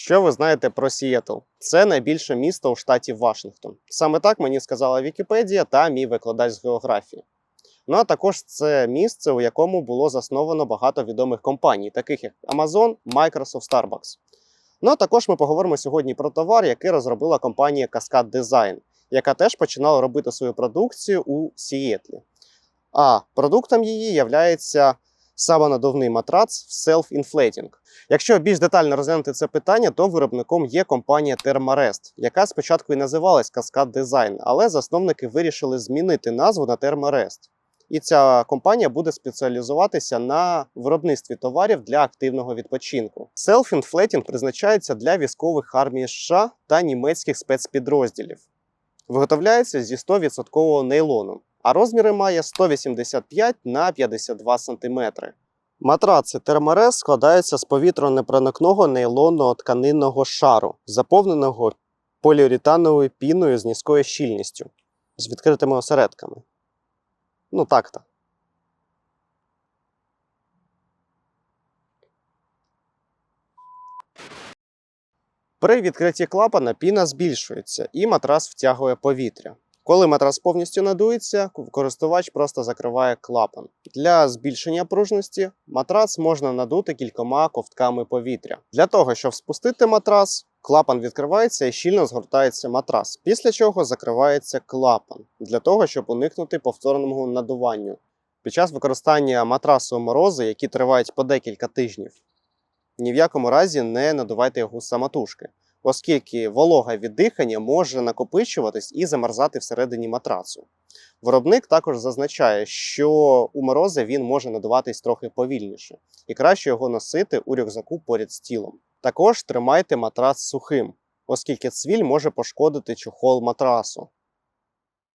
Що ви знаєте про Сіетл? Це найбільше місто у штаті Вашингтон. Саме так мені сказала Вікіпедія та мій викладач з географії. Ну а також це місце, у якому було засновано багато відомих компаній, таких як Amazon, Microsoft, Starbucks. Ну а також ми поговоримо сьогодні про товар, який розробила компанія Cascade Design, яка теж починала робити свою продукцію у Сіетлі. А продуктом її являється самонадувний матрац Self-Inflating. Якщо більш детально розглянути це питання, то виробником є компанія Thermarest, яка спочатку і називалась Cascade Design, але засновники вирішили змінити назву на Thermarest. І ця компанія буде спеціалізуватися на виробництві товарів для активного відпочинку. Self-Inflating призначається для військових армій США та німецьких спецпідрозділів. Виготовляється зі 100% нейлону, а розміри має 185 на 52 см. Матраци терморез складаються з повітронепроникного нейлонного тканинного шару, заповненого поліуретановою піною з низькою щільністю, з відкритими осередками. Ну так-то. При відкритті клапана піна збільшується і матрас втягує повітря. Коли матрас повністю надується, користувач просто закриває клапан. Для збільшення пружності матрац можна надути кількома ковтками повітря. Для того, щоб спустити матрас, клапан відкривається і щільно згортається матрас, після чого закривається клапан для того, щоб уникнути повторного надуванню. Під час використання матрасу морози, які тривають по декілька тижнів, ні в якому разі не надувайте його самотужки оскільки волога від дихання може накопичуватись і замерзати всередині матрацу. Виробник також зазначає, що у морози він може надуватись трохи повільніше, і краще його носити у рюкзаку поряд з тілом. Також тримайте матрац сухим, оскільки цвіль може пошкодити чохол матрасу.